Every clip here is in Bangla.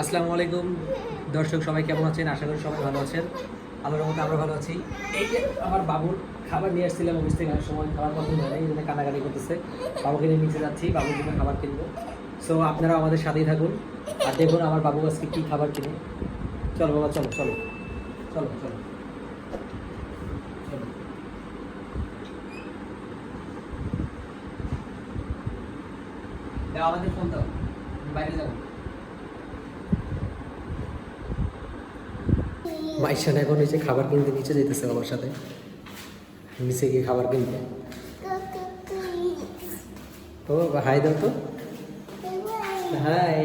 আসসালামু আলাইকুম। দর্শক, সবাই কেমন আছেন? আশা করি সবাই ভালো আছেন। আল্লাহর রহমতে আমরা ভালো আছি। এই যে আমার বাবুর খাবার নিয়ে আসছিলাম অফিস থেকে, আসার সময় খাবার পছন্দ হয় এই জন্য কানাকানি করতেছে। বাবুকে নিয়ে নিচে যাচ্ছি, বাবুর জন্য খাবার কিনবো। সো আপনারা আমাদের সাথেই থাকুন। আর দেখুন আমার বাবু আজকে কী খাবার কিনে। চলো বাবা, চলো চলো। চলো চলো। আমাদের ফোন দাও। বাইরে যাব মাইশান এখন নিচে খাবার কিনতে নিচে যেতেছে আমার সাথে। নিচে গিয়ে খাবার কিনতে ও হাই দাও তো। হাই।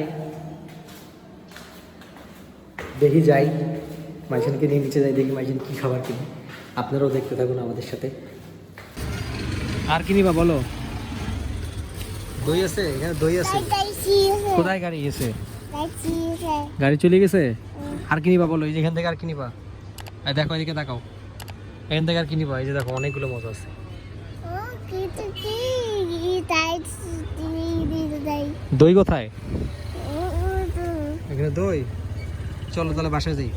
দেখি যাই মাইশানকে নিয়ে নিচে যাই দেখি মাইশান কি খাবার কিনে। আপনারাও দেখতে থাকুন আমাদের সাথে। আর কিনিবা বলো? দই আছে এখানে দই আছে। কোথায় গাড়ি গেছে? গাড়ি চলে গেছে? আর কিনিবা বলো? এই যে এখান থেকে আর কিনিবা এই দেখো এদিকে তাকাও। এখান থেকে আর কিনিবা এই যে দেখো অনেকগুলো মজা আছে। দই কোথায়? এখানে দই? চলো তাহলে বাসায় যাই।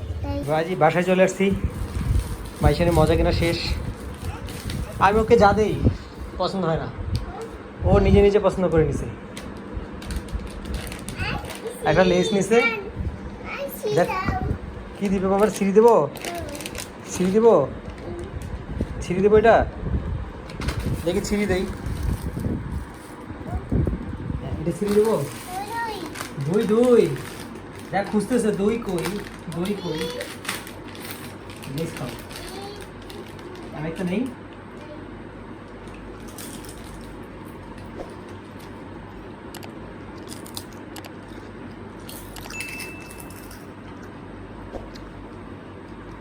ভাইজি বাসায় চলে আসছি। মাইশানে মজা কিনা শেষ। আমি ওকে যা দেই পছন্দ হয় না। ও নিজে নিজে পছন্দ করে নিছে। একটা লেস নিছে। দেখ কি দিবে বাবার? সিঁড়ি দেবো? সিঁড়ি দেবো? ছিঁড়ি দেবো এটা? দেখি ছিঁড়ি দেই। এটা ছিঁড়ি দেবো? দুই দুই। দেখ, খুঁজতেছে, দুই কই দুই কই। খাও। আরেকটা নেই?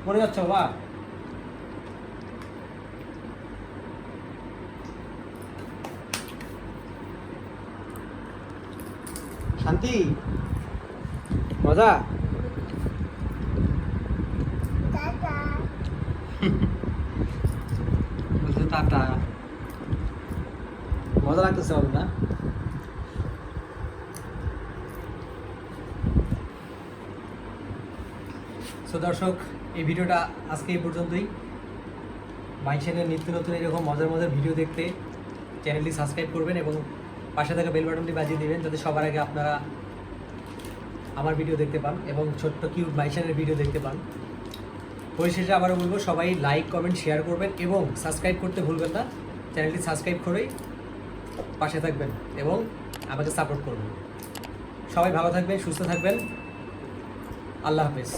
পড়ে যাচ্ছ বাবা। শান্তি মজা? বলছে টাটা। মজা লাগতেছে না সো দর্শক, এই ভিডিওটা আজকে এই পর্যন্তই। মাইশেনের নিত্য নতুন এরকম মজার মজার ভিডিও দেখতে চ্যানেলটি সাবস্ক্রাইব করবেন এবং পাশে থাকা বেল বাটনটি বাজিয়ে দেবেন যাতে সবার আগে আপনারা আমার ভিডিও দেখতে পান এবং ছোট্ট কিউট মাইশানের ভিডিও দেখতে পান। পরিশেষে আবারও বলব, সবাই লাইক, কমেন্ট, শেয়ার করবেন এবং সাবস্ক্রাইব করতে ভুলবেন না। চ্যানেলটি সাবস্ক্রাইব করেই পাশে থাকবেন এবং আমাকে সাপোর্ট করবেন। সবাই ভালো থাকবেন, সুস্থ থাকবেন। আল্লাহ হাফেজ।